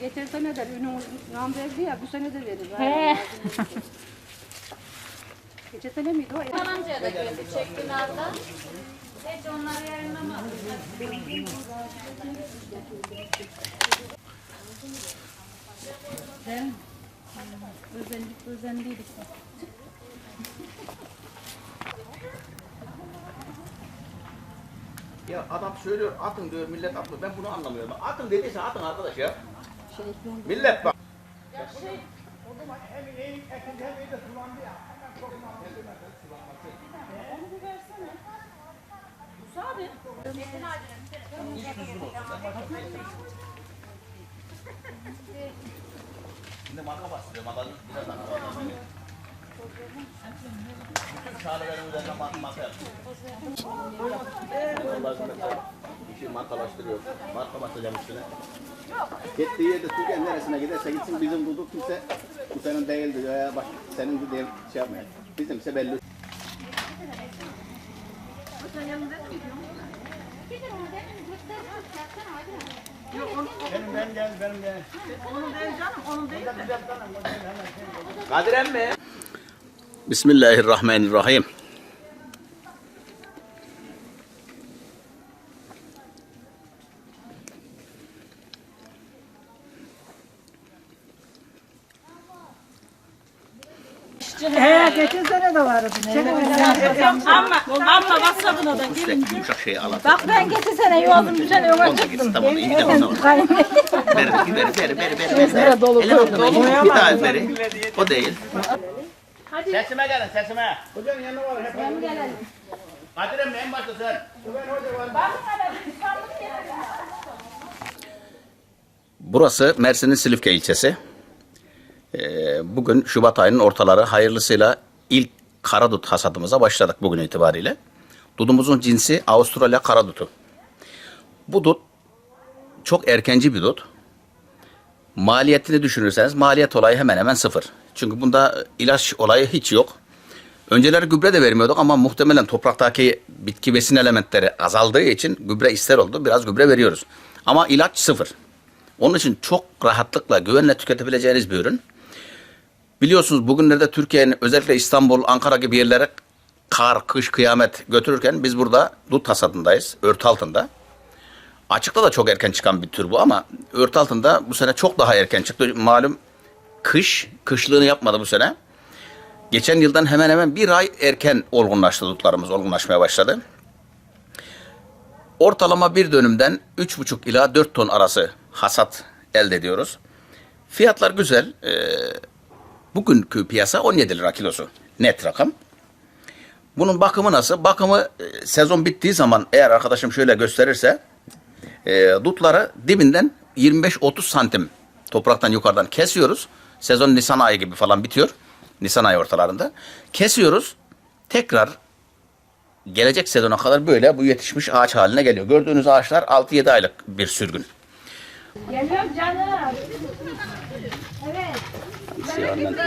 geçen sene de ünüm nam verdi ya bu sene de verir. He. Geçen sene miydi o? Falanca'ya da gördük çekti Naz'da. Hiç onları yayınlamadık. Ben özendik, özendiydik. Ya adam söylüyor atın diyor millet atmıyor. Ben bunu anlamıyorum. Atın dediyse atın arkadaş ya. Millet bak. Şimdi marka bastırıyor. Marka biraz daha. Bütün çağrıların üzerine marka, marka yapıyor. Onlar mesela işi markalaştırıyor. Marka basacağım üstüne. Gittiği yerde Türkiye neresine giderse gitsin bizim bulduk kimse bu senin değil diyor ya bak senin bu değil şey yapmıyor. Bizimse belli. Benim ben gel benim gel. Onun değil canım onun değil Kadir emmi. Bismillahirrahmanirrahim. He, geçen sene de vardı. Ama ama WhatsApp'ına da Sürekli yumuşak şeyi alalım. Bak ben geçen sene yoğurdum bir sene yoğurt gitsin tamam iyi de onu. Ver ver ver ver ver ver. dolu Ele bakın, Bir daha veri. O değil. Sesime gelin sesime. Hocanın yanına var hep. Ben gelelim. Kadir emmi en başta sen. Burası Mersin'in Silifke ilçesi. Bugün Şubat ayının ortaları hayırlısıyla ilk karadut hasadımıza başladık bugün itibariyle. Dudumuzun cinsi Avustralya karadutu. Bu dut çok erkenci bir dut. Maliyetini düşünürseniz maliyet olayı hemen hemen sıfır. Çünkü bunda ilaç olayı hiç yok. Önceleri gübre de vermiyorduk ama muhtemelen topraktaki bitki besin elementleri azaldığı için gübre ister oldu. Biraz gübre veriyoruz. Ama ilaç sıfır. Onun için çok rahatlıkla güvenle tüketebileceğiniz bir ürün. Biliyorsunuz bugünlerde Türkiye'nin özellikle İstanbul, Ankara gibi yerlere kar, kış, kıyamet götürürken biz burada dut hasadındayız, örtü altında. Açıkta da çok erken çıkan bir tür bu ama örtü altında bu sene çok daha erken çıktı. Malum kış, kışlığını yapmadı bu sene. Geçen yıldan hemen hemen bir ay erken olgunlaştı dutlarımız, olgunlaşmaya başladı. Ortalama bir dönümden 3,5 ila 4 ton arası hasat elde ediyoruz. Fiyatlar güzel. Ee, bugünkü piyasa 17 lira kilosu. Net rakam. Bunun bakımı nasıl? Bakımı e, sezon bittiği zaman eğer arkadaşım şöyle gösterirse e, dutları dibinden 25-30 santim topraktan yukarıdan kesiyoruz. Sezon Nisan ayı gibi falan bitiyor. Nisan ayı ortalarında. Kesiyoruz. Tekrar gelecek sezona kadar böyle bu yetişmiş ağaç haline geliyor. Gördüğünüz ağaçlar 6-7 aylık bir sürgün. Geliyorum canım. Siyahından